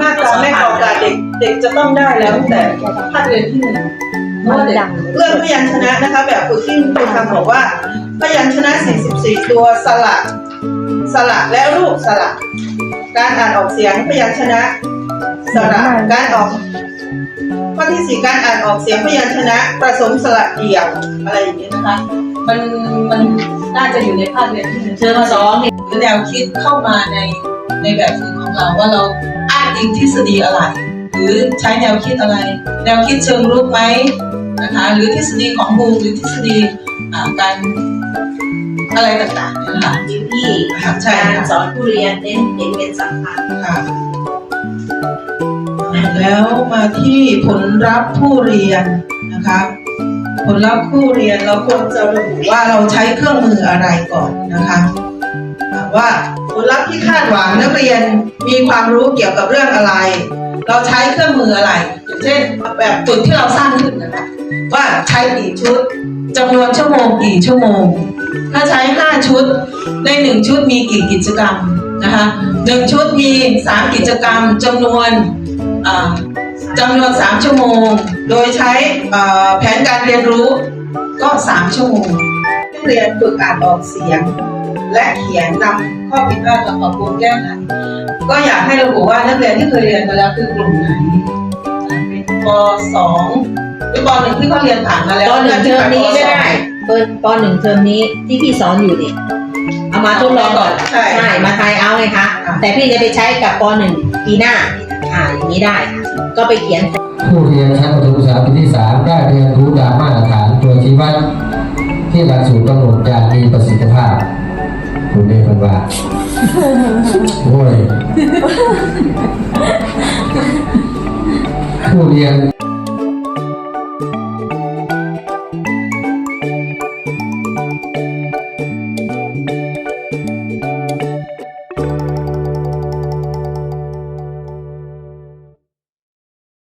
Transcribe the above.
มาตราแม่กอกาเด็กเด็กจะต้องได้แล้วตั้งแต่ภาคเรียนที่หนึ่งเพราะว่าเด็กเรื่องพยัญชนะนะคะ แบบฝึกที่คุณทำบอกว่าพยัญชนะ 44 ตัวสระสระและรูปสระการอ่านออกเสียงพยัญชนะสระการออกข้อที่สี่การอ่านออกเสียงพยัญชนะผสมสระเดี่ยวอะไรอย่างนี้นะคะ มันมันน่าจะอยู่ในภาคเรียนที่หนึ่งเทอมสองเนี่ยแนวคิดเข้ามาในในแบบฝึกของเราว่าเราอ้างอิงทฤษฎีอะไร หรือใช้แนวคิดอะไร แนวคิดเชิงรุกไหมนะคะหรือทฤษฎีของบูมหรือทฤษฎีการอะไรต่างๆนี่ยนะคะดิวที่ใช่การสอนผู้เรียนเน้นเด็กเป็นสำคัญค่ะแล้วมาที่ผลลัพธ์ผู้เรียนนะคะ ผลลัพธ์ผู้เรียนเราควรจะระบุว่าเราใช้เครื่องมืออะไรก่อนนะคะว่าผลลัพธ์ที่คาดหวังนักเรียนมีความรู้เกี่ยวกับเรื่องอะไร เราใช้เครื่องมืออะไรอย่างเช่นแบบจุดที่เราสร้างขึ้นนะคะว่าใช้กี่ชุดจำนวนชั่วโมงกี่ชั่วโมง ถ้าใช้ 5 ชุดใน 1 ชุดมีกี่กิจกรรมนะคะหนึ่งชุดมี 3 กิจกรรมจำนวน จำนวน 3 ชั่วโมง โดยใช้เอ่อแผนการเรียนรู้ก็ 3 ชั่วโมงนักเรียนฝึกอ่านออกเสียง และเขียนนำข้อผิดพลาดมาปรับปรุงแก้ไขก็อยากให้ระบุว่านักเรียนที่เคยเรียนมาแล้วคือกลุ่มไหนอ่าเป็นป .2 หรือป .1 ที่เขาเรียนผ่านมาแล้วปหนึ่งเทอมนี้ก็ปสองได้เปิดปหนึ่งเทอมนี้ที่พี่สอนอยู่เนี่ยเอามาทดลองก่อนใช่มาทายเอาไงคะค่ะแต่พี่จะไปใช้กับปหนึ่งปีหน้าอ่าอย่างนี้ได้ค่ะ ก็ไปเขียน ผู้เรียนชั้นประถมศึกษาปีที่3ได้เรียนรู้ตามมาตรฐานตัวชี้วัดที่หลักสูตรกำหนดอย่างมีประสิทธิภาพคุณเรียกมันว่าโอ้ยผู้เรียน